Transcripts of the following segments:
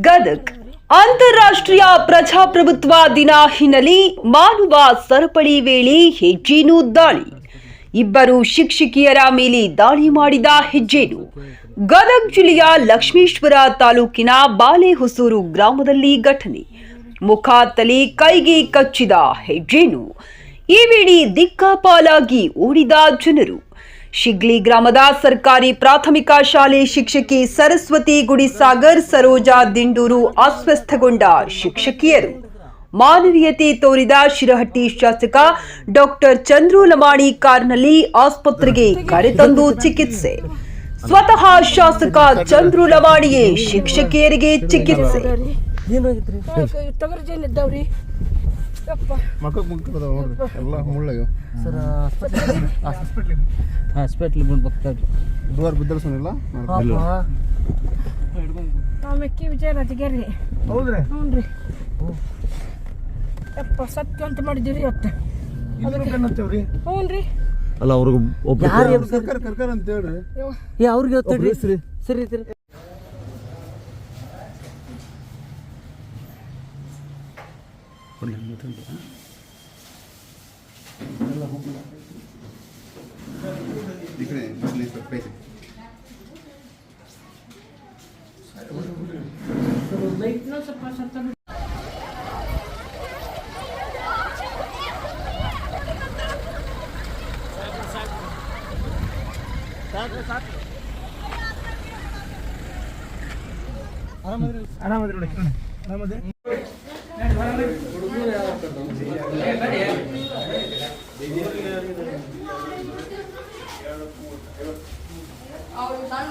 ಗದಗ್. ಅಂತಾರಾಷ್ಟ್ರೀಯ ಪ್ರಜಾಪ್ರಭುತ್ವ ದಿನ ಹಿನ್ನೆಲೆ ಮಾನವ ಸರಪಳಿ ವೇಳೆ ಹೆಜ್ಜೇನು ದಾಳಿ. ಇಬ್ಬರು ಶಿಕ್ಷಕಿಯರ ಮೇಲೆ ದಾಳಿ ಮಾಡಿದ ಹೆಜ್ಜೇನು. ಗದಗ್ ಜಿಲ್ಲೆಯ ಲಕ್ಷ್ಮೇಶ್ವರ ತಾಲೂಕಿನ ಬಾಲೆಹೊಸೂರು ಗ್ರಾಮದಲ್ಲಿ ಘಟನೆ. ಮುಖ ತಲೆ ಕೈಗೆ ಕಚ್ಚಿದ ಹೆಜ್ಜೇನು. ಈ ವೇಳೆ ದಿಕ್ಕಾಪಾಲಾಗಿ ಓಡಿದ ಜನರು. ಶಿಗ್ಲಿ ಗ್ರಾಮದ ಸರ್ಕಾರಿ ಪ್ರಾಥಮಿಕ ಶಾಲೆ ಶಿಕ್ಷಕಿ ಸರಸ್ವತಿ ಗುಡಿಸಾಗರ್ ಸರೋಜಾ ದಿಂಡೂರು ಅಸ್ವಸ್ಥಗೊಂಡ ಶಿಕ್ಷಕಿಯರು. ಮಾನವೀಯತೆ ತೋರಿದ ಶಿರಹಟ್ಟಿ ಶಾಸಕ ಡಾಕ್ಟರ್ ಚಂದ್ರು ಲಮಾಣಿ ಕಾರ್ನಲ್ಲಿ ಆಸ್ಪತ್ರೆಗೆ ಕರೆತಂದು ಚಿಕಿತ್ಸೆ. ಸ್ವತಃ ಶಾಸಕ ಚಂದ್ರು ಲಮಾಣಿಯೇ ಶಿಕ್ಷಕಿಯರಿಗೆ ಚಿಕಿತ್ಸೆ. ಮಕ್ಕಳು ನೋಡ್ರಿ. ಎಲ್ಲ ಮುಳ್ಳಾಗ್ಯಾವ. ಸರ್ ನಾವು ಮೆಕ್ಕಿ ವಿಜಯ ರಾಜಗಿರಿ ಹೌದ್ರಿ? ಹ್ಞೂ ರೀ ಯಪ್ಪ ಸತ್ಯ ಅಂತ ಮಾಡಿದ್ದೀರಿ ಇವತ್ತು. ಹ್ಞೂ ರೀ ಅಲ್ಲ ಅವ್ರಿಗೆ ಒಬ್ಬ ಕರ್ಕರ್ ಅಂತ ಹೇಳ್ರಿ. ಅವ್ರಿಗೆ ಗೊತ್ತಡ್ರಿ ಸರಿ ಸರಿ. ಸರಿ ಈ ಕಡೆ ಇಲ್ಲಿ ಸ್ವಲ್ಪ ಐತಿ. ಇನ್ನೊಂದು ಸ್ವಲ್ಪ ಸತ್ತ ಆರಾಮದ್ರಿ ನೋಡಿ ಆರಾಮದ್ರಿ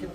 ¿Qué